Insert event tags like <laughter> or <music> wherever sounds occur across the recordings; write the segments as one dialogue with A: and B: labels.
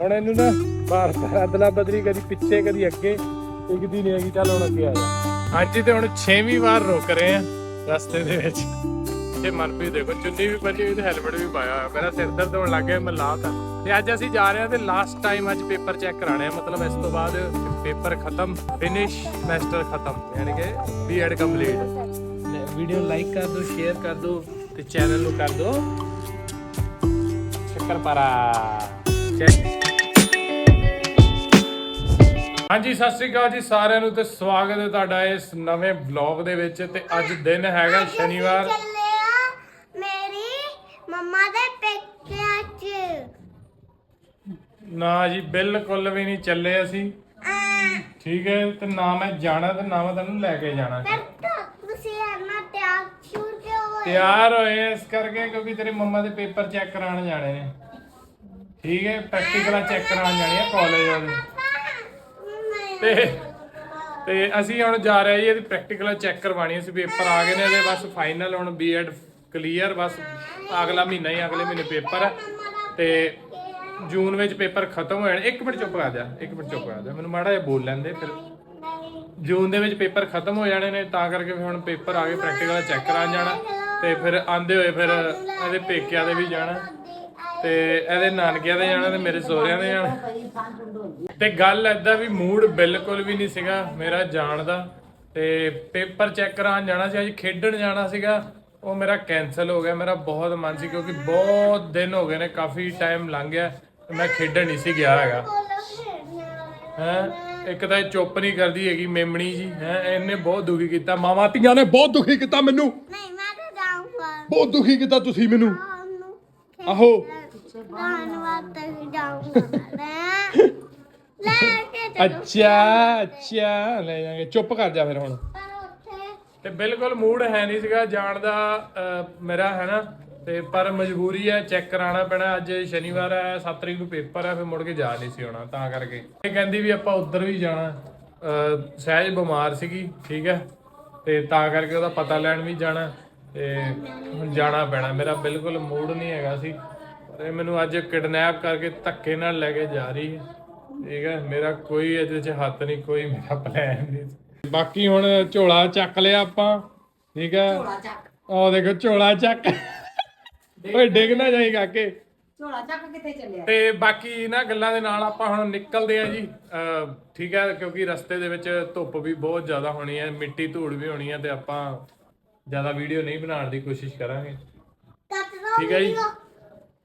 A: ਹੁਣ ਇਹਨੂੰ ਨਾ ਬਾਰ ਬਾਰ ਅਦਲਾ ਬਦਲੀ ਕਦੀ ਪਿੱਛੇ ਕਦੀ ਅੱਗੇ ਟਿਕਦੀ ਨਹੀਂ ਹੈਗੀ ਚੱਲ ਹੁਣ ਅੱਗੇ ਆ ਜਾ। ਹਾਂਜੀ ਤੇ ਹੁਣ 6ਵੀਂ ਵਾਰ ਰੁਕ ਰਹੇ ਆ ਰਸਤੇ ਦੇ ਵਿੱਚ। ਤੇ ਮਨਪ੍ਰੀਤ ਦੇਖੋ ਚੁੰਨੀ ਵੀ ਪਾਈ ਹੋਈ ਤੇ ਹੈਲਮਟ ਵੀ ਪਾਇਆ ਹੋਇਆ ਮੇਰਾ ਸਿਰ ਦਰਦ ਹੋਣ ਲੱਗ ਗਿਆ ਮੈਂ ਲਾਤਾ ਤੇ। ਅੱਜ ਅਸੀਂ ਜਾ ਰਹੇ ਹਾਂ ਤੇ ਲਾਸਟ ਟਾਈਮ ਅੱਜ ਪੇਪਰ ਚੈੱਕ ਕਰਾਣੇ ਆ ਮਤਲਬ ਇਸ ਤੋਂ ਬਾਅਦ ਪੇਪਰ ਖਤਮ ਫਿਨਿਸ਼ ਸਮੈਸਟਰ ਖਤਮ ਯਾਨੀ ਕਿ ਬੀਐਡ ਕੰਪਲੀਟ ਵੀਡੀਓ ਲਾਈਕ ਕਰ ਦਿਓ ਸ਼ੇਅਰ ਕਰ ਦਿਓ ਤੇ ਚੈਨਲ ਨੂੰ ਕਰ ਦਿਓ ਸ਼ੱਕਰਪਾਰਾ ਹਾਂਜੀ ਸਤਿ ਸ੍ਰੀ ਅਕਾਲ ਜੀ ਸਾਰਿਆਂ ਨੂੰ ਤੇ ਸਵਾਗਤ ਹੈ ਤੁਹਾਡਾ ਇਸ ਨਵੇਂ ਵਲੌਗ ਦੇ ਵਿੱਚ ਤੇ ਅੱਜ ਦਿਨ ਹੈਗਾ ਸ਼ਨੀਵਾਰ।
B: ਚੱਲੇ ਆ ਮੇਰੀ ਮੰਮਾ ਦੇ ਪੇਕਿਆਂ ਚ।
A: ਨਾ ਜੀ ਬਿਲਕੁਲ ਵੀ ਨਹੀਂ ਚੱਲੇ ਅਸੀਂ।
B: ਆ।
A: ਠੀਕ ਹੈ ਤੇ ਨਾ ਮੈਂ ਜਾਣਾ ਤੇ ਨਾ ਮੈਂ ਤੁਹਾਨੂੰ ਲੈ ਕੇ ਜਾਣਾ
B: ਫਿਰ ਤਾਂ ਤੁਸੀਂ ਆਨਾ ਤਿਆਗ ਛੂਟ ਕੇ ਹੋਏ?
A: ਤਿਆਰ ਹੋਏ ਇਸ ਕਰਕੇ ਕਿਉਂਕਿ ਤੇਰੇ ਮੰਮਾ ਦੇ ਪੇਪਰ ਚੈੱਕ ਕਰਾਉਣ ਜਾਣੇ ਨੇ। ਠੀਕ ਹੈ ਪ੍ਰੈਕਟੀਕਲਾਂ ਚੈੱਕ ਕਰਾਉਣ ਜਾਣੀ ਆ ਕਾਲਜ ਵਾਲੇ। ਤੇ ਤੇ ਅਸੀਂ ਹੁਣ ਜਾ ਰਹੇ ਜੀ, ਇਹਦੀ ਪ੍ਰੈਕਟੀਕਲਾਂ ਚੈੱਕ ਕਰਵਾਣੀ ਸੀ ਪੇਪਰ ਆ ਗਏ ਨੇ ਇਹਦੇ, ਬਸ ਫਾਈਨਲ ਹੁਣ ਬੀਐਡ ਕਲੀਅਰ ਬਸ ਅਗਲਾ ਮਹੀਨਾ ਹੀ, ਅਗਲੇ ਮਹੀਨੇ ਪੇਪਰ। ਹੈ ਤੇ ਜੂਨ ਵਿੱਚ ਪੇਪਰ ਖਤਮ ਹੋ ਜਾਣੇ ਇੱਕ ਮਿੰਟ ਚੁੱਪ ਕਰ ਜਾ, ਇੱਕ ਮਿੰਟ ਚੁੱਪ ਕਰ ਜਾ। ਮੈਨੂੰ ਮਾੜਾ ਜਿਹਾ ਬੋਲ ਲੈਂਦੇ ਫਿਰ। ਜੂਨ ਦੇ ਵਿੱਚ ਪੇਪਰ ਖਤਮ ਹੋ ਜਾਣੇ ਨੇ, ਤਾਂ ਕਰਕੇ ਫਿਰ ਹੁਣ ਪੇਪਰ ਆ ਗਏ ਪ੍ਰੈਕਟੀਕਲ ਚੈੱਕ ਕਰਾਉਣ ਜਾਣਾ। ਤੇ ਫਿਰ ਆਂਦੇ ਹੋਏ ਫਿਰ ਇਹਦੇ ਪੇਕਿਆਂ ਦੇ ਵੀ ਜਾਣਾ। ਤੇ ਇਹਦੇ ਨਾਨਕਿਆਂ ਦੇ ਜਾਣਾ ਤੇ ਮੇਰੇ ਸਹੁਰਿਆਂ ਦੇ ਜਾਣਾ। ਤੇ ਗੱਲ ਐਦਾਂ ਵੀ ਮੂਡ ਬਿਲਕੁਲ ਵੀ ਨਹੀਂ ਸੀਗਾ ਮੇਰਾ ਜਾਣ ਦਾ। ਤੇ ਪੇਪਰ ਚੈੱਕ ਕਰਾਉਣ ਜਾਣਾ ਸੀ ਅੱਜ ਖੇਡਣ ਜਾਣਾ ਸੀਗਾ। ਉਹ ਮੇਰਾ ਕੈਨਸਲ ਹੋ ਗਿਆ ਮੇਰਾ ਬਹੁਤ ਮਨ ਸੀ ਕਿਉਂਕਿ ਬਹੁਤ ਦਿਨ ਹੋ ਗਏ ਨੇ ਕਾਫੀ ਟਾਈਮ ਲੰਘ ਗਿਆ ਤੇ ਮੈਂ ਖੇਡਣ ਨਹੀਂ ਸੀ ਗਿਆ ਹੈਗਾ। ਹੈ? ਇੱਕ ਤਾਂ ਇਹ ਚੁੱਪ ਨਹੀਂ ਕਰਦੀ ਹੈਗੀ ਮੇਮਣੀ ਜੀ ਹੈ? ਇਹਨੇ ਬਹੁਤ ਦੁਖੀ ਕੀਤਾ। ਮਾਵਾਂ ਧੀਆਂ ਨੇ ਬਹੁਤ ਦੁਖੀ ਕੀਤਾ ਮੈਨੂੰ।
B: ਨਹੀਂ ਮੈਂ ਤਾਂ ਜਾਊਂਗਾ।
A: ਬਹੁਤ ਦੁਖੀ ਕੀਤਾ ਤੁਸੀਂ ਮੈਨੂੰ। ਆਹੋ
B: ਧੰਨਵਾਦ ਤੇ ਜਾਊਂਗਾ ਮੈਂ। <laughs> ਲੈ ਕੇ ਚੱਲੋ।
A: ਅੱਛਾ ਅੱਛਾ ਲੈ ਜਾਗੇ ਚੁੱਪ ਕਰ ਜਾ ਫਿਰ ਹੁਣ।
B: ਪਰ ਉੱਥੇ
A: ਤੇ ਬਿਲਕੁਲ ਮੂਡ ਹੈ ਨਹੀਂ ਸੀਗਾ ਜਾਣ ਦਾ ਅਹ, ਮੇਰਾ ਹੈ ਨਾ। ਤੇ ਪਰ ਮਜਬੂਰੀ ਹੈ ਚੈੱਕ ਕਰਾਉਣਾ ਪੈਣਾ। ਅੱਜ ਸ਼ਨੀਵਾਰ ਹੈ 7 ਤਰੀਕ ਨੂੰ ਪੇਪਰ ਹੈ ਫਿਰ ਮੁੜ ਕੇ ਜਾ ਨਹੀਂ ਸੀ ਹੋਣਾ ਤਾਂ ਕਰਕੇ। ਇਹ ਕਹਿੰਦੀ ਵੀ ਆਪਾਂ ਉੱਧਰ ਵੀ ਜਾਣਾ। ਅਹ, ਸਹਿਜ ਬਿਮਾਰ ਸੀਗੀ ਠੀਕ ਹੈ। ਤੇ ਤਾਂ ਕਰਕੇ ਉਹਦਾ ਪਤਾ ਲੈਣ ਵੀ ਜਾਣਾ। ਤੇ ਹੁਣ ਜਾਣਾ ਪੈਣਾ। ਮੇਰਾ ਬਿਲਕੁਲ ਮੂਡ ਨਹੀਂ ਹੈਗਾ ਸੀ। ਇਹ ਮੈਨੂੰ ਅੱਜ ਕਿਡਨੈਪ ਕਰਕੇ ਧੱਕੇ ਨਾਲ ਲੈ ਕੇ ਜਾ ਰਹੀ ਹੈ। ਠੀਕ ਹੈ ਮੇਰਾ ਕੋਈ ਇਹਦੇ 'ਚ ਹੱਥ ਨਹੀਂ ਕੋਈ ਮੇਰਾ ਪਲਾਨ ਨਹੀਂ। ਬਾਕੀ ਹੁਣ ਝੋਲਾ ਚੱਕ ਲਿਆ ਆਪਾਂ ਠੀਕ ਹੈ। ਝੋਲਾ ਚੱਕ। ਉਹ ਦੇਖੋ ਝੋਲਾ ਚੱਕ। ਓਏ ਡਿੱਗ ਨਾ ਜਾਈ ਕਾਕੇ।
C: ਝੋਲਾ ਚੱਕ ਕਿੱਥੇ ਚੱਲਿਆ?
A: ਤੇ ਬਾਕੀ ਇਹਨਾਂ ਗੱਲਾਂ ਦੇ ਨਾਲ ਆਪਾਂ ਹੁਣ ਨਿਕਲਦੇ ਆ ਜੀ। ਠੀਕ ਹੈ ਕਿਉਂਕਿ ਰਸਤੇ ਦੇ ਵਿੱਚ ਧੁੱਪ ਵੀ ਬਹੁਤ ਜ਼ਿਆਦਾ ਹੋਣੀ ਹੈ ਮਿੱਟੀ ਧੂੜ ਵੀ ਹੋਣੀ ਹੈ ਤੇ ਆਪਾਂ ਜ਼ਿਆਦਾ ਵੀਡੀਓ ਨਹੀਂ ਬਣਾਉਣ ਦੀ ਕੋਸ਼ਿਸ਼ ਕਰਾਂਗੇ। ਠੀਕ ਹੈ ਜੀ।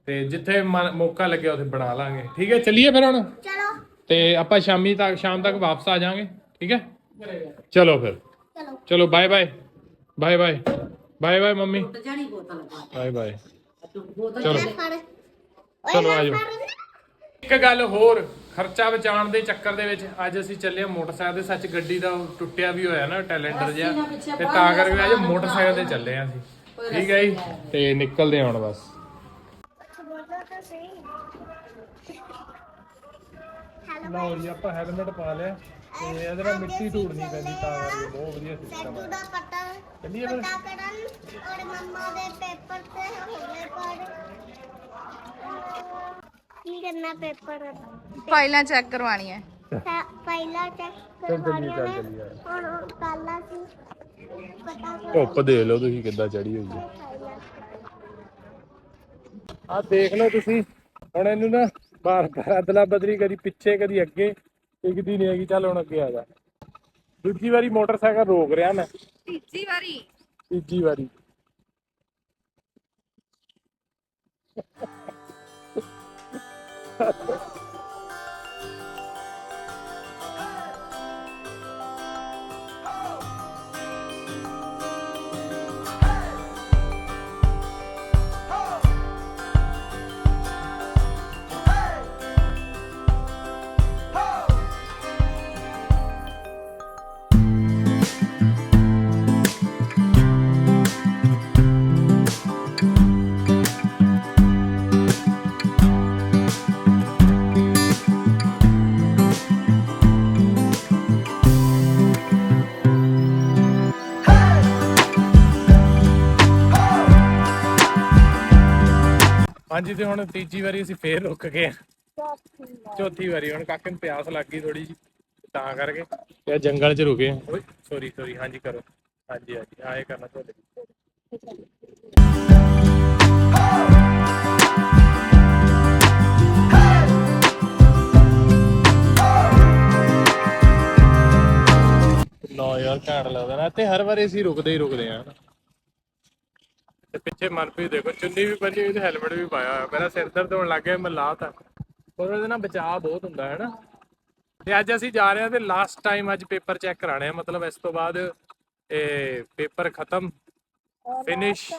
A: ਤੇ ਜਿੱਥੇ ਮਨ- ਮੌਕਾ ਲੱਗਿਆ ਉੱਥੇ ਬਣਾ ਲਾਂਗੇ। ਠੀਕ ਹੈ ਚੱਲੀਏ ਫਿਰ ਹੁਣ?
B: ਚਲੋ।
A: ਤੇ ਆਪਾਂ ਸ਼ਾਮੀ ਤੱਕ ਸ਼ਾਮ ਤੱਕ ਵਾਪਸ ਆ ਜਾਾਂਗੇ ਠੀਕ ਹੈ? ਚਲੋ ਫਿਰ।
B: ਚਲੋ।
A: ਚਲੋ bye bye bye bye bye bye mummy.
C: ਟੁੱਟ ਜਾਣੀ ਬੋਤਲ
A: ਬਾਏ ਬਾਏ
C: ਬੋਤਲ
A: ਚਲੋ।
B: ਫੜ।
A: ਚਲੋ ਆਜੋ। ਇੱਕ ਗੱਲ ਹੋਰ ਖਰਚਾ ਬਚਾਉਣ ਦੇ ਚੱਕਰ ਦੇ ਵਿੱਚ ਅੱਜ ਅਸੀਂ ਚੱਲੇ ਹਾਂ ਮੋਟਰਸਾਈਕਲ ਦੇ ਸੱਚ ਗੱਡੀ ਦਾ ਉਹ ਟੁੱਟਿਆ ਵੀ ਹੋਇਆ ਨਾ ਟੈਲੈਂਟਰ ਜਿਹਾ। ਤੇ ਤਾਂ ਕਰਕੇ ਅੱਜ ਮੋਟਰਸਾਈਕਲ ਤੇ ਚੱਲੇ ਹਾਂ ਅਸੀਂ। ਠੀਕ ਹੈ ਜੀ? ਤੇ ਨਿਕਲਦੇ ਹਾਂ ਹੁਣ ਬਸ। ਲਓ ਜੀ ਆਪਾਂ ਹੈਲਮਟ ਪਾ ਲਿਆ ਤੇ ਇਹਦੇ ਨਾਲ ਮਿੱਟੀ ਧੂੜ ਨਹੀਂ ਪੈਂਦੀ ਤਾਂ ਕਰਕੇ ਬਹੁਤ ਵਧੀਆ ਸਿਸਟਮ
B: ਸੱਜੂ ਦਾ ਪਤਾ
A: ਚੱਲੀਏ ਫਿਰ।
B: ਪਤਾ ਕਰਨ ਔਰ ਮੰਮਾ ਦੇ ਪੇਪਰ ਤੇ ਹੋਲੇ ਪਰ ਕੀ ਕਰਨਾ ਪੇਪਰ?
D: ਫਾਈਲਾਂ ਚੈੱਕ ਕਰਵਾਉਣੀਆਂ।
B: ਪਹਿਲਾ ਚੈੱਕ
A: ਚੱਲ ਚੱਲੀਏ,
B: ਕਰਵਾਉਣਾ
A: ਚੱਲ ਚੱਲੀਏ।
B: ਹੁਣ ਕੱਲਾ ਸੀ ਪਤਾ ਕਰ
A: ਧੁੱਪ ਦੇ ਲਓ ਤੁਸੀਂ ਕਿੱਦਾਂ ਚੜੀ ਹੋਈ ਹੈ। ਆ ਦੇਖ ਲਓ ਤੁਸੀਂ। ਹੁਣ ਇਹਨੂੰ ਨਾ ਬਾਰ ਬਾਰ ਅਦਲਾ ਬਦਲੀ ਕਦੀ ਪਿੱਛੇ ਕਦੀ ਅੱਗੇ ਟਿਕਦੀ ਨਹੀਂ ਹੈਗੀ। ਚੱਲ ਹੁਣ ਅੱਗੇ ਆ ਜਾ। ਦੂਜੀ ਵਾਰੀ ਮੋਟਰਸਾਈਕਲ ਰੋਕ ਰਿਹਾ ਮੈਂ।
D: ਤੀਜੀ ਵਾਰੀ।
A: ਤੀਜੀ ਵਾਰੀ। ਹਾਂਜੀ ਤੇ ਹੁਣ ਤੀਜੀ ਵਾਰੀ ਅਸੀਂ ਫੇਰ ਰੁਕ ਗਏ ਹਾਂ। ਚੌਥੀ ਵਾਰੀ। ਹੁਣ ਕਾਕੇ ਨੂੰ ਪਿਆਸ ਲੱਗ ਗਈ ਥੋੜੀ ਜੀ ਤਾਂ ਕਰਕੇ। ਤੇ ਜੰਗਲ 'ਚ ਰੁਕੇ ਓਏ ਸੌਰੀ ਸੌਰੀ ਹਾਂਜੀ ਕਰੋ। ਹਾਂਜੀ ਹਾਂਜੀ ਆਏ ਕਰਨਾ ਤੁਹਾਡੇ ਨਾ ਯਾਰ ਘੈਂਟ ਲੱਗਦਾ ਨਾ। ਤੇ ਹਰ ਵਾਰੀ ਅਸੀਂ ਰੁਕਦੇ ਹੀ ਰੁਕਦੇ ਆ ਤੇ ਪਿੱਛੇ ਮਨਪ੍ਰੀਤ ਦੇਖੋ, ਚੁੰਨੀ ਵੀ ਬੰਨੀ ਹੋਈ ਤੇ ਹੈਲਮਟ ਵੀ ਪਾਇਆ ਹੋਇਆ। ਮੇਰਾ ਸਿਰ ਦਰਦ ਹੋਣ ਲੱਗ ਗਿਆ, ਮੈਂ ਲਾਤਾ। ਪਰ ਉਹਦੇ ਨਾਲ ਬਚਾਅ ਬਹੁਤ ਹੁੰਦਾ, ਹੈ ਨਾ? ਤੇ ਅੱਜ ਅਸੀਂ ਜਾ ਰਹੇ ਹਾਂ ਤੇ ਲਾਸਟ ਟਾਈਮ ਅੱਜ ਪੇਪਰ ਚੈੱਕ ਕਰਾਣੇ ਆ। ਮਤਲਬ ਇਸ ਤੋਂ ਬਾਅਦ ਇਹ ਪੇਪਰ ਖਤਮ ਫਿਨਿਸ਼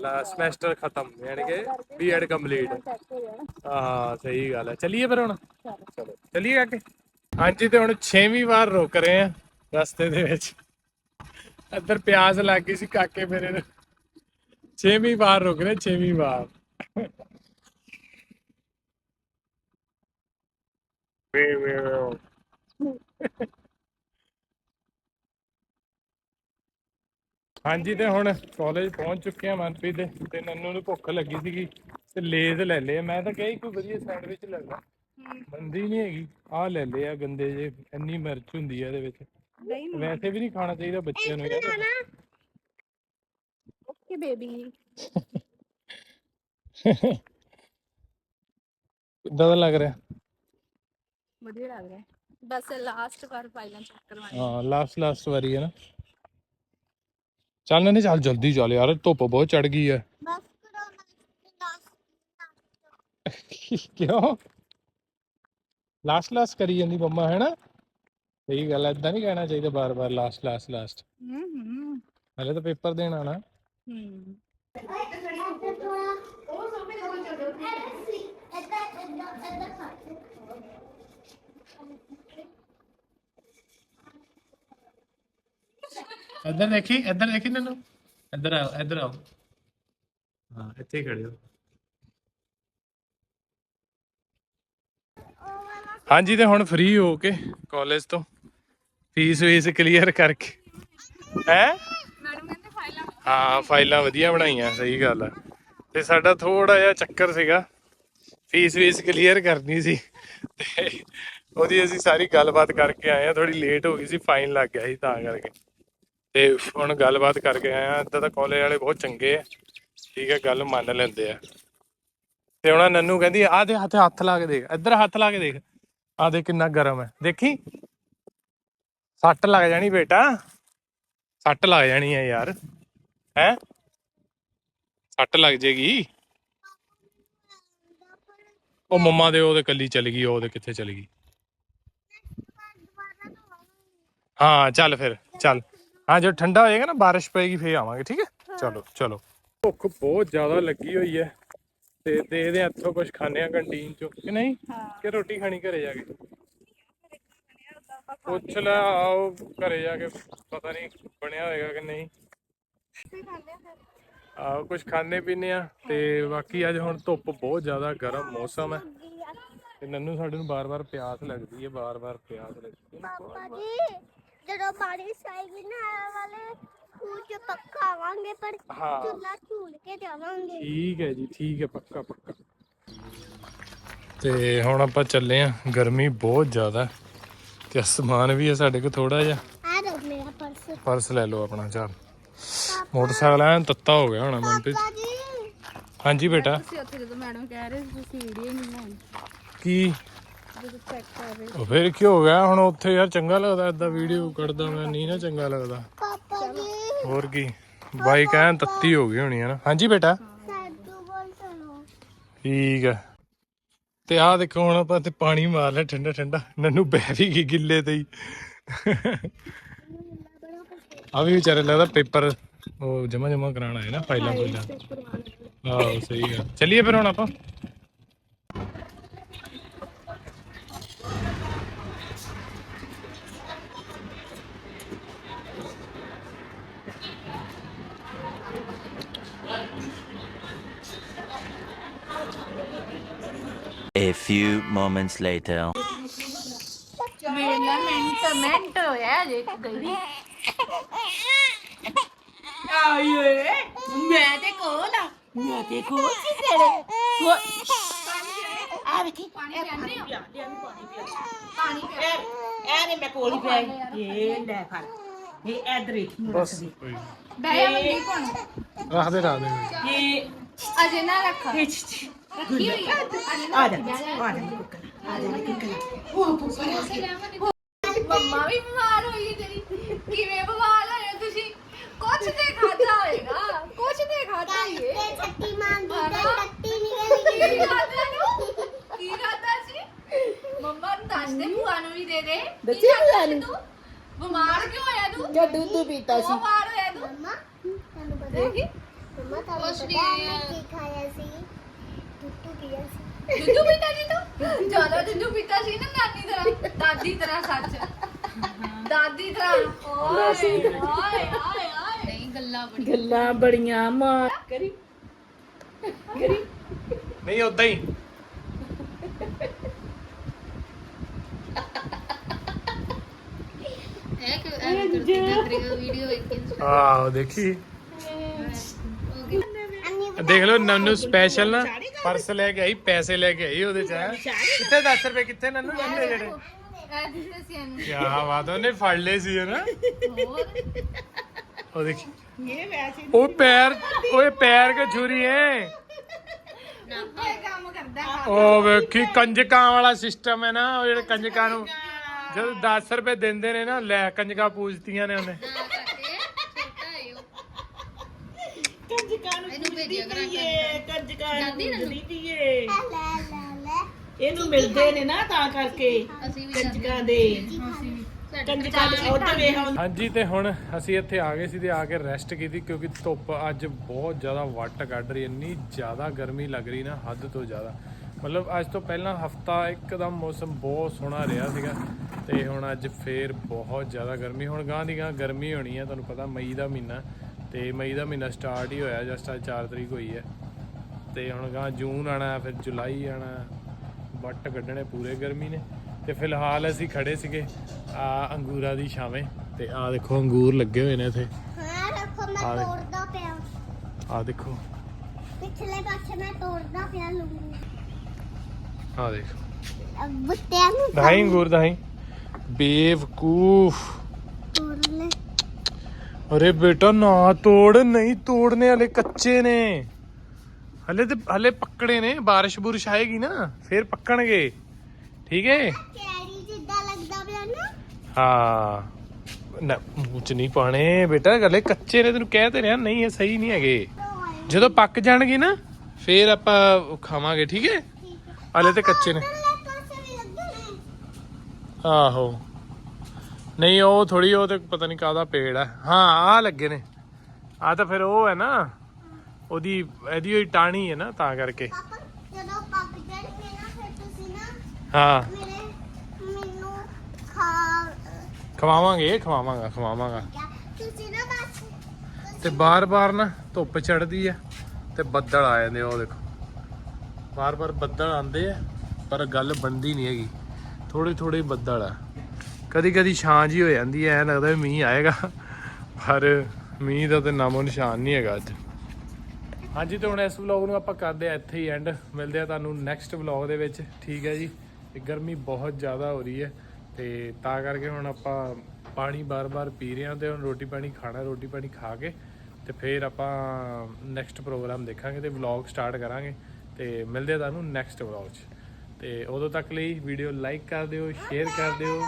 A: ਲਾ ਸਮੈਸਟਰ ਖਤਮ, ਯਾਨੀ ਕਿ ਬੀਐਡ ਕੰਪਲੀਟ ਹਾਂ, ਸਹੀ ਗੱਲ ਹੈ। ਚਲਿਏ ਫਿਰ ਹੁਣ? ਚਲੋ। ਚਲਿਏ ਅੱਗੇ ਹਾਂਜੀ, ਤੇ ਹੁਣ 6ਵੀਂ ਵਾਰ ਰੁਕ ਰਹੇ ਆ ਰਸਤੇ ਦੇ ਵਿੱਚ। ਇੱਧਰ ਪਿਆਸ ਲੱਗ ਗਈ ਸੀ ਕਾਕੇ ਮੇਰੇ ਨੂੰ 6ਵੀਂ ਵਾਰ ਰੁਕ ਰਹੇ 6ਵੀਂ ਵਾਰ। ਵੇ ਵੇ ਵੇ ਹਾਂਜੀ ਤੇ ਹੁਣ ਕਾਲਜ ਪਹੁੰਚ ਚੁੱਕੇ ਆ ਮਨਪ੍ਰੀਤ ਦੇ ਤੇ ਨੰਨੂ ਨੂੰ ਭੁੱਖ ਲੱਗੀ ਸੀਗੀ ਤੇ ਲੇਜ਼ ਲੈ ਲਏ ਮੈਂ ਤਾਂ ਕਿਹਾ ਸੀ ਕੋਈ ਵਧੀਆ ਸੈਂਡਵਿਚ ਲੈ ਲਾ। ਬੰਦੀ ਨਹੀਂ ਹੈਗੀ ਆਹ ਲੈ ਲਏ ਆ ਗੰਦੇ ਜੇ ਇੰਨੀ ਮਿਰਚ ਹੁੰਦੀ ਆ ਇਹਦੇ ਵਿੱਚ।
D: ਨਹੀਂ
A: ਵੈਸੇ ਵੀ ਨਹੀਂ ਖਾਣਾ ਚਾਹੀਦਾ ਬੱਚਿਆਂ ਨੂੰ। ਯਾਰ
D: ਬੇਬੀ
A: ਕਿੱਦਾਂ ਦਾ ਲੱਗ ਰਿਹਾ?
D: ਵਧੀਆ ਲੱਗ ਰਿਹਾ। ਬਸ ਲਾਸਟ ਵਾਰ ਫਾਈਲਾਂ ਚੈੱਕ ਕਰਵਾਣੀ
A: ਹਾਂ ਲਾਸਟ ਲਾਸਟ ਵਾਰੀ ਹੈ ਨਾ। ਚੱਲ ਨਹੀਂ ਚੱਲ ਜਲਦੀ ਚੱਲ ਯਾਰ ਧੁੱਪ ਬਹੁਤ ਚੜ ਗਈ ਹੈ।
B: ਬਸ ਕਰੋ ਨਾ
A: ਕਿਉਂ? ਲਾਸਟ ਲਾਸਟ ਕਰੀ ਜਾਂਦੀ ਮੰਮਾ ਹੈ ਨਾ? ਸਹੀ ਗੱਲ ਹੈ ਇਦਾਂ ਨਹੀਂ ਕਹਿਣਾ ਚਾਹੀਦਾ ਬਾਰ-ਬਾਰ ਲਾਸਟ ਲਾਸਟ ਲਾਸਟ
D: ਹੂੰ ਹੂੰ।
A: ਹਲੇ ਤਾਂ ਪੇਪਰ ਦੇਣਾ ਨਾ
D: ਹੂੰ।
A: ਇੱਧਰ ਦੇਖੀ ਇੱਧਰ ਦੇਖੀ ਨਨੂ ਇੱਧਰ ਆਓ ਇੱਧਰ ਆਓ। ਹਾਂ, ਇੱਥੇ ਹੀ ਖੜੇ ਹੋ। ਹਾਂਜੀ, ਤੇ ਹੁਣ ਫ੍ਰੀ ਹੋ ਕੇ ਕਾਲਜ ਤੋਂ। ਫੀਸ ਵੀਸ ਕਲੀਅਰ ਕਰਕੇ। ਹੈ? ਹਾਂ, ਫਾਈਲਾਂ ਵਧੀਆ ਬਣਾਈਆਂ, ਸਹੀ ਗੱਲ ਆ। ਤੇ ਸਾਡਾ ਥੋੜਾ ਜਿਹਾ ਚੱਕਰ ਸੀਗਾ, ਫੀਸ ਵੀਸ ਕਲੀਅਰ ਕਰਨੀ ਸੀ। ਤੇ ਉਹਦੀ ਅਸੀਂ ਸਾਰੀ ਗੱਲਬਾਤ ਕਰਕੇ ਆਏ ਆ ਥੋੜੀ ਲੇਟ ਹੋ ਗਈ ਸੀ ਫਾਈਨ ਲੱਗ ਗਿਆ ਸੀ ਤਾਂ ਕਰਕੇ। ਤੇ ਹੁਣ ਗੱਲਬਾਤ ਕਰਕੇ ਆਏ ਆ, ਇੱਦਾਂ ਤਾਂ ਕਾਲਜ ਵਾਲੇ ਬਹੁਤ ਚੰਗੇ ਆ, ਠੀਕ ਹੈ ਗੱਲ ਮੰਨ ਲੈਂਦੇ ਆ। ਤੇ ਉਹਨਾਂ ਨੰਨੂ ਕਹਿੰਦੀ ਆ ਦੇ ਹੱਥ ਹੱਥ ਲਾ ਕੇ ਦੇਖ, ਇੱਧਰ ਹੱਥ ਲਾ ਕੇ ਦੇਖ। ਆ ਦੇ ਕਿੰਨਾ ਗਰਮ ਹੈ ਦੇਖੀ? ਸੱਟ ਲੱਗ ਜਾਣੀ ਬੇਟਾ, ਸੱਟ ਲੱਗ ਜਾਣੀ ਹੈ ਯਾਰ। ਹੈ? ਸੱਟ ਲੱਗ ਜੇਗੀ। ਉਹ ਮੰਮਾ ਦੇ ਉਹਦੇ ਕੱਲੀ ਚਲੀ ਗਈ ਉਹਦੇ ਕਿੱਥੇ ਚਲੀ ਗਈ। ਹਾਂ ਚੱਲ ਫਿਰ ਚੱਲ। ਹਾਂ ਜਦੋਂ ਠੰਡਾ ਹੋ ਜਾਏਗਾ ਨਾ ਬਾਰਿਸ਼ ਪਏਗੀ ਫੇਰ ਆਵਾਂਗੇ ਠੀਕ ਹੈ? ਚਲੋ ਚਲੋ। ਭੁੱਖ ਬਹੁਤ ਜ਼ਿਆਦਾ ਲੱਗੀ ਹੋਈ ਹੈ। ਤੇ ਤੇ ਇਹਦੇ ਹੱਥੋਂ ਕੁਝ ਖਾਣੇ ਆ ਕੰਟੀਨ ਚੋਂ ਕਿ ਨਹੀਂ? ਕਿ ਰੋਟੀ ਖਾਣੀ ਘਰੇ ਜਾ ਕੇ? ਪੁੱਛ ਲੈ ਆਓ ਘਰੇ ਜਾ ਕੇ ਪਤਾ ਨਹੀਂ ਬਣਿਆ ਹੋਏਗਾ ਕਿ ਨਹੀਂ। ਆਓ ਕੁਝ ਖਾਣੇ ਪੀਣੇ ਆ ਤੇ ਬਾਕੀ ਅੱਜ ਹੁਣ ਧੁੱਪ ਬਹੁਤ ਜ਼ਿਆਦਾ ਗਰਮ ਮੌਸਮ ਹੈ। ਤੇ ਨੰਨੂ ਸਾਡੇ ਨੂੰ ਬਾਰ-ਬਾਰ ਪਿਆਸ ਲੱਗਦੀ ਹੈ ਬਾਰ-ਬਾਰ ਪਿਆਸ ਲੱਗਦੀ ਹੈ।
B: ਪਾਪਾ ਜੀ ਜਦੋਂ ਬਾਰਿਸ਼ ਆਏਗੀ ਨਾ ਇਹ ਵਾਲੇ ਖੂਹ ਚ ਪੱਕਾ ਆਵਾਂਗੇ ਪਰ
A: ਹਾਂ।
B: ਚੁੱਲਾ ਝੂਲ ਕੇ ਜਾਵਾਂਗੇ।
A: ਠੀਕ ਹੈ ਜੀ ਠੀਕ ਹੈ ਪੱਕਾ ਪੱਕਾ। ਤੇ ਹੁਣ ਆਪਾਂ ਚੱਲੇ ਆ ਗਰਮੀ ਬਹੁਤ ਜ਼ਿਆਦਾ ਹੈ। ਤੇ ਸਮਾਨ ਵੀ ਹੈ ਸਾਡੇ ਕੋਲ ਥੋੜਾ ਜਿਹਾ।
B: ਆ ਮੇਰਾ ਪਰਸ।
A: ਪਰਸ ਲੈ ਲਓ ਆਪਣਾ ਚੱਲ। ਮੋਟਰਸਾਈਕਲ ਐਨ ਤੱਤਾ ਹੋ ਗਿਆ ਹੋਣਾ ਮਨਪ੍ਰੀਤ ਹਾਂਜੀ ਬੇਟਾ।
D: ਤੁਸੀਂ ਉੱਥੇ ਜਦੋਂ ਮੈਡਮ ਕਹਿ ਰਹੇ ਸੀ ਤੁਸੀਂ ਵੀਡੀਓ ਨਹੀਂ ਬਣਾਉਣੀ।
A: ਕੀ?
D: ਜਦੋਂ ਚੈੱਕ ਕਰ ਰਹੇ
A: ਉਹ ਫਿਰ ਕੀ ਹੋ ਗਿਆ? ਹੁਣ ਉੱਥੇ ਯਾਰ ਚੰਗਾ ਲੱਗਦਾ ਏਦਾਂ ਵੀਡੀਓ ਕੱਢਦਾ ਮੈਂ ਨਹੀਂ ਨਾ ਚੰਗਾ ਲੱਗਦਾ।
B: ਪਾਪਾ ਜੀ।
A: ਹੋਰ ਕੀ? ਬਾਈਕ ਐਨ ਤੱਤੀ ਹੋ ਗਈ ਹੋਣੀ ਹੈ ਨਾ। ਹਾਂਜੀ ਬੇਟਾ। ਠੀਕ ਹੈ। ਤੇ ਆਹ ਦੇਖੋ ਹੁਣ ਆਪਾਂ ਤੇ ਪਾਣੀ ਮਾਰ ਲਿਆ ਠੰਡਾ ਠੰਡਾ। ਨੰਨੂ ਬਹਿ ਵੀ ਗਈ ਗਿੱਲੇ ਤੇ ਹੀ। ਆ ਵੀ ਵਿਚਾਰੇ ਲੱਗਦਾ ਪੇਪਰ ਉਹ ਜਮਾ ਜਮਾ ਕਰਾਉਣਾ ਹੈ ਨਾ ਫਾਈਲਾਂ ਫਾਈਲਾਂ ਆਹੋ ਸਹੀ ਹੈ ਚੱਲੀਏ ਫਿਰ ਹੁਣ ਆਪਾਂ
E: A few moments later.
D: ਵੇਲਾ ਮਿੰਟ ਮਿੰਟ ਹੋਇਆ ਜੇ ਗਈ ਆਏ ਤੇ ਕੋਲ ਆ?
C: ਆ
D: ਪਾਣੀ
C: ਪਾਣੀ? ਪਿਆ। ਪਾਣੀ
D: ਪਾਣੀ
C: ਇਹ ਇਹ ਨੇ ਮੈਂ ਕੋਲ ਹੀ ਪਿਆ ਇਹ ਲੈ ਫੜ। ਇਹ ਇਧਰ ਹੀ ਨੂੰ ਰੱਖ ਦੇ
A: ਕੋਈ
D: ਬਹਿ ਜਾ ਮੰਦੀ ਕੋਣ
A: ਰੱਖ ਦੇ ਰੱਖ ਦੇ
C: ਇਹ
D: ਅਜੇ ਨਾ ਰੱਖ। ਰੱਖੀ ਹੋਈ ਆ। ਅਜੇ ਨਾ
C: ਆ ਜਾ ਆ ਜਾ ਕੁੱਕਰ ਆ ਜਾ ਕੁੱਕਰ
D: ਮੰਮਾ ਵੀ ਬਿਮਾਰ ਹੋਈ ਹੈ ਤੇਰੀ ਕਿਵੇਂ ਬਿਮਾਰ ਹੋਏ ਹੋ ਤੁਸੀਂ ਕੁਛ ਤੇ ਖਾਦਾ ਹੋਏਗਾ ਕੁਛ ਤੇ ਖਾਦਾ ਹੀ ਹੈ
B: ਤੇ ਛੱਟੀ ਮੰਗੀ ਤੇ
D: ਹਾਂ।
B: ਟੱਟੀ ਨਿਕਲ
D: ਕੀ
B: ਗਈ
D: ਖਾਦਾ ਨੂੰ ਕੀ ਖਾਦਾ ਸੀ ਦੱਸ ਦੇ ਭੂਆ ਨੂੰ ਵੀ ਦੇ ਦੇ। ਕੀ
C: ਦੱਸੀ
D: ਖਾਧਾ
C: ਭੂਆ
D: ਸੀ
C: ਨੂੰ?
D: ਤੂੰ? ਬਿਮਾਰ ਕਿਉਂ ਹੋਇਆ ਤੂੰ?
C: ਜੋ ਦੁੱਧ ਪੀਤਾ
D: ਕਿਉਂ ਬਿਮਾਰ ਹੋਇਆ ਤੂੰ।
B: ਮੰਮਾ ਤੁਹਾਨੂੰ ਪਤਾ
D: ਦੇਖੀ।
B: ਮੰਮਾ ਤੁਹਾਨੂੰ
D: ਕੁਛ
B: ਪਤਾ
D: ਨਹੀਂ
B: ਮੈਂ
D: ਹੈ।
B: ਕੀ ਖਾਇਆ ਸੀ? ਟੁੱਟੂ ਪੀਆ ਸੀ।
D: ਦੁੱਧੂ ਪੀਤਾ ਸੀ ਤੂੰ? ਜ਼ਿਆਦਾ ਦੁੱਧੂ ਪੀਤਾ ਸੀ ਨਾ ਨਾਨੀ ਤਰ੍ਹਾਂ ਦਾਦੀ ਤਰ੍ਹਾਂ ਸੱਚ। ਦਾਦੀ ਤਰ੍ਹਾਂ ਓਏ ਓਏ ਓਏ ਓਏ। ਨਹੀਂ ਗੱਲਾਂ ਬੜੀ
C: ਗੱਲਾਂ ਬੜੀਆਂ ਮਾਰ ਕਰੀ। ਕਰੀ।
A: ਨਹੀਂ ਉਦਾਂ ਹੀ।
D: ਇਹ ਕਿ ਐਵੇਂ ਕਰਦੀ ਤੇਰੀ ਵੀਡੀਓ ਵੇਖ ਕੇ
A: ਆਹ ਦੇਖੀ ਲਓ ਨੰਨੂ ਸਪੈਸ਼ਲ ਨਾ ਪਰਸ ਲੈ ਕੇ ਆਈ ਪੈਸੇ ਲੈ ਕੇ ਆਈ ਉਹਦੇ ਚ। ਹੈਂ। ਕਿੱਥੇ 10 ਰੁਪਏ ਕਿੱਥੇ ਨੰਨੂ ਕਿੰਨੇ ਜਿਹੜੇ?
D: ਐ ਦਿੱਤੇ ਸੀ ਇਹਨੂੰ
A: ਕੀ ਬਾਤ ਉਹਨੇ ਫੜ ਲਏ ਸੀ ਨਾ
D: ਹੋਰ?
A: ਉਹ ਦੇਖੀ।
C: ਇਹ ਵੈਸੇ
A: ਉਹ ਪੈਰ ਓਏ ਪੈਰ ਕੇ ਛੁਰੀ ਹੈ
D: ਕੰਮ ਕਰਦਾ
A: ਉਹ ਵੇਖੀ ਕੰਜਕਾਂ ਵਾਲਾ ਸਿਸਟਮ ਹੈ ਨਾ ਉਹ ਜਿਹੜੇ ਕੰਜਕਾਂ ਨੂੰ ਜਦੋਂ 10 ਰੁਪਏ ਦਿੰਦੇ ਨੇ ਨਾ ਲੈ ਕੰਜਕਾਂ ਪੂਜਤੀਆਂ ਨੇ ਉਹਨੇ।
C: ਕੰਜਕਾਂ ਨੂੰ
D: ਇਹਨੂੰ ਭੇਜਿਆ ਕਰਾਂ
C: ਕੰਜਕਾਂ ਨਾ ਮਿਲਦੇ ਨੇ ਨਾ ਤਾਂ ਕਰਕੇ
D: ਅਸੀਂ ਵੀ
C: ਕੰਜਕਾਂ ਦੇ।
A: ਹਾਂਜੀ ਤੇ ਹੁਣ ਅਸੀਂ ਇੱਥੇ ਆ ਗਏ ਸੀ ਤੇ ਆ ਕੇ ਰੈਸਟ ਕੀਤੀ ਕਿਉਂਕਿ ਧੁੱਪ ਅੱਜ ਬਹੁਤ ਜ਼ਿਆਦਾ ਵੱਟ ਕੱਢ ਰਹੀ ਇੰਨੀ ਜ਼ਿਆਦਾ ਗਰਮੀ ਲੱਗ ਰਹੀ ਨਾ ਹੱਦ ਤੋਂ ਜ਼ਿਆਦਾ। ਮਤਲਬ ਅੱਜ ਤੋਂ ਪਹਿਲਾਂ ਹਫਤਾ ਇੱਕਦਮ ਮੌਸਮ ਬਹੁਤ ਸੋਹਣਾ ਰਿਹਾ ਸੀਗਾ ਤੇ ਹੁਣ ਅੱਜ ਫੇਰ ਬਹੁਤ ਜ਼ਿਆਦਾ ਗਰਮੀ। ਹੁਣ ਗਾਂ ਦੀ ਗਾਂ ਗਰਮੀ ਹੋਣੀ ਹੈ ਤੁਹਾਨੂੰ ਪਤਾ ਮਈ ਦਾ ਮਹੀਨਾ ਤੇ ਮਈ ਦਾ ਮਹੀਨਾ ਸਟਾਰਟ ਹੀ ਹੋਇਆ ਜਸਟ ਅੱਜ 4 ਤਰੀਕ ਹੋਈ ਹੈ। ਤੇ ਹੁਣ ਗਾਂ ਜੂਨ ਆਣਾ ਫਿਰ ਜੁਲਾਈ ਆਣਾ ਵੱਟ ਕੱਢਣੇ ਪੂਰੇ ਗਰਮੀ ਨੇ। ਤੇ ਫਿਲਹਾਲ ਅਸੀਂ ਖੜੇ ਸੀਗੇ ਆ ਅੰਗੂਰਾਂ ਦੀ ਛਾਵੇਂ ਤੇ ਆ ਦੇਖੋ ਅੰਗੂਰ ਲੱਗੇ ਹੋਏ ਨੇ ਇੱਥੇ।
B: ਹਾਂ ਰੱਖੋ ਮੈਂ। ਤੋੜਦਾ ਪਿਆ।
A: ਆ ਦੇਖੋ।
B: ਪਿਛਲੇ ਪਾਸੇ ਮੈਂ ਤੋੜਦਾ ਪਿਆ ਲੂੰਗੀ।
A: ਆ ਦੇਖੋ।
B: ਬੁੱਤਿਆਂ ਨੂੰ
A: ਦਹਾਈ ਅੰਗੂਰ ਦਹਾਈ ਬੇਵਕੂਫ।
B: ਤੋੜ ਲੈ।
A: ਅਰੇ ਬੇਟਾ ਨਾ ਤੋੜ ਨਹੀਂ ਤੋੜਨੇ ਹਲੇ ਕੱਚੇ ਨੇ। ਹਲੇ ਤੇ ਹਲੇ ਪੱਕੜੇ ਨੇ ਬਾਰਿਸ਼ ਬੁਰਿਸ਼ ਆਏਗੀ ਨਾ ਫਿਰ ਪੱਕਣਗੇ। ਠੀਕ ਹੈ?
B: ਕੈਰੀ ਜਿੱਦਾਂ ਲੱਗਦਾ ਪਿਆ ਨਾ।
A: ਹਾਂ। ਨਾ ਮੂੰਹ ਚ ਨਹੀਂ ਪਾਣੇ ਬੇਟਾ ਗਲੇ ਕੱਚੇ ਨੇ ਤੈਨੂੰ ਕਹਿ ਤੇ ਰਿਹਾ। ਨਹੀਂ ਇਹ ਸਹੀ ਨਹੀਂ ਹੈਗੇ। ਜਦੋਂ ਪੱਕ ਜਾਣਗੇ ਨਾ ਫੇਰ ਆਪਾਂ ਖਾਵਾਂਗੇ ਠੀਕ ਹੈ? ਹਲੇ ਤੇ ਕੱਚੇ ਨੇ। ਆਹੋ ਨਹੀਂ ਉਹ ਥੋੜੀ ਉਹ ਤੇ ਪਤਾ ਨਹੀਂ ਕਾਹਦਾ ਪੇੜ ਹੈ ਹਾਂ ਆ ਲੱਗੇ ਨੇ। ਆ ਤਾਂ ਫਿਰ ਉਹ ਹੈ ਨਾ ਉਹਦੀ ਇਹਦੀ ਹੋਈ ਟਾਣੀ ਹੈ ਨਾ ਤਾਂ ਕਰਕੇ
B: ਪਾਪਾ ਜਦੋਂ ਪੱਕ ਜਾਣਗੇ ਨਾ ਫਿਰ ਤੁਸੀਂ ਨਾ
A: ਹਾਂ।
B: ਮੇਰੇ ਮੈਨੂੰ ਖਾ
A: ਖਵਾਵਾਂਗੇ। ਖਵਾਵਾਂਗਾ ਖਵਾਵਾਂਗਾ
B: ਤੁਸੀਂ ਨਾ ਬਸ
A: ਤੇ ਬਾਰ-ਬਾਰ ਨਾ ਧੁੱਪ ਚੜਦੀ ਆ ਤੇ ਬੱਦਲ ਆ ਜਾਂਦੇ ਆ, ਉਹ ਦੇਖੋ। ਬਾਰ-ਬਾਰ ਬੱਦਲ ਆਉਂਦੇ ਆ ਪਰ ਗੱਲ ਬਣਦੀ ਨਹੀਂ ਹੈਗੀ। ਥੋੜੇ ਥੋੜੇ ਬੱਦਲ ਆ। ਕਦੀ-ਕਦੀ ਛਾਂ ਜੀ ਹੋ ਜਾਂਦੀ ਐ ਐਂ ਲੱਗਦਾ ਵੀ ਮੀਂਹ ਆਏਗਾ। ਪਰ ਮੀਂਹ ਦਾ ਤੇ ਨਾਮੋ ਨਿਸ਼ਾਨ ਨਹੀਂ ਹੈਗਾ ਅੱਜ। ਹਾਂਜੀ ਤੇ ਹੁਣ ਇਸ ਵਲੌਗ ਨੂੰ ਆਪਾਂ ਕਰਦੇ ਆ ਇੱਥੇ ਹੀ ਐਂਡ ਮਿਲਦੇ ਆ ਤੁਹਾਨੂੰ ਨੈਕਸਟ ਵਲੌਗ ਦੇ ਵਿੱਚ। ਠੀਕ ਹੈ ਜੀ। ਤੇ ਗਰਮੀ ਬਹੁਤ ਜ਼ਿਆਦਾ ਹੋ ਰਹੀ ਹੈ ਤੇ ਤਾਂ ਕਰਕੇ ਹੁਣ ਆਪਾਂ ਪਾਣੀ ਬਾਰ-ਬਾਰ ਪੀ ਰਹੇ ਹਾਂ ਤੇ ਹੁਣ ਰੋਟੀ ਪਾਣੀ ਖਾਣਾ, ਰੋਟੀ ਪਾਣੀ ਖਾ ਕੇ ਤੇ ਫਿਰ ਆਪਾਂ ਨੈਕਸਟ ਪ੍ਰੋਗਰਾਮ ਦੇਖਾਂਗੇ ਤੇ ਵਲੌਗ ਸਟਾਰਟ ਕਰਾਂਗੇ ਤੇ ਮਿਲਦੇ ਆ ਤੁਹਾਨੂੰ ਨੈਕਸਟ ਵਲੌਗ 'ਚ। ਤੇ ਉਦੋਂ ਤੱਕ ਲਈ ਵੀਡੀਓ ਲਾਈਕ ਕਰ ਦਿਓ ਸ਼ੇਅਰ ਕਰ ਦਿਓ।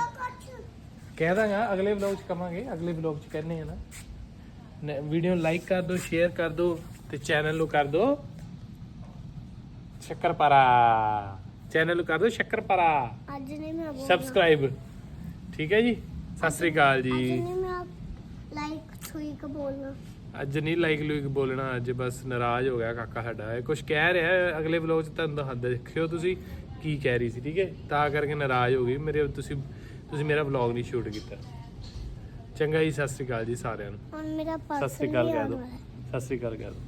A: ਕਹਿ ਦਾਂਗਾ ਅਗਲੇ ਵਲੌਗ 'ਚ ਕਵਾਂਗੇ, ਅਗਲੇ ਵਲੌਗ 'ਚ ਕਹਿੰਦੇ ਆ ਨਾ। ਵੀਡੀਓ ਲਾਈਕ ਕਰ ਦਿਓ ਸ਼ੇਅਰ ਕਰ ਦਿਓ ਤੇ ਚੈਨਲ ਨੂੰ ਕਰ ਦਿਓ। ਸ਼ੱਕਰਪਾਰਾ ਚੈਨਲ ਕਰ ਦਿਓ ਸ਼ੱਕਰਪਾਰਾ।
B: ਅੱਜ ਨਹੀਂ ਮੈਂ ਬੋਲਣਾ।
A: ਸਬਸਕ੍ਰਾਈਬ ਠੀਕ ਹੈ ਜੀ? ਸਤਿ ਸ੍ਰੀ ਅਕਾਲ
B: ਅੱਜ
A: ਜੀ
B: ਨਹੀਂ ਮੈਂ ਲਾਈਕ ਛੁਈ ਕੇ ਬੋਲਣਾ।
A: ਅੱਜ ਨਹੀਂ ਲਾਈਕ ਲੂਇਕ ਬੋਲਣਾ ਅੱਜ ਬਸ ਨਾਰਾਜ਼ ਹੋ ਗਿਆ ਕਾਕਾ ਸਾਡਾ। ਇਹ ਕੁਝ ਕਹਿ ਰਿਹਾ ਹੈ, ਅਗਲੇ ਵਲੌਗ 'ਚ ਤੁਹਾਨੂੰ ਦੱਸ ਦੇਖਿਓ ਤੁਸੀਂ ਕੀ ਕਹਿ ਰਹੀ ਸੀ ਠੀਕ ਹੈ? ਤਾਂ ਕਰਕੇ ਨਾਰਾਜ਼ ਹੋ ਗਈ। ਮੇਰੇ ਤੁਸੀਂ ਤੁਸੀਂ ਮੇਰਾ ਵਲੌਗ ਨਹੀਂ ਸ਼ੂਟ ਕੀਤਾ। ਚੰਗਾ ਜੀ ਸਤਿ ਸ੍ਰੀ ਅਕਾਲ ਜੀ ਸਾਰਿਆਂ ਨੂੰ।
B: ਹੁਣ ਮੇਰਾ
A: ਸਤਿ
B: ਪਰਸ
A: ਸ੍ਰੀ ਅਕਾਲ ਕਹਿ ਦਿਓ। ਸਤਿ ਸ੍ਰੀ ਅਕਾਲ ਕਹਿ ਦਿਓ।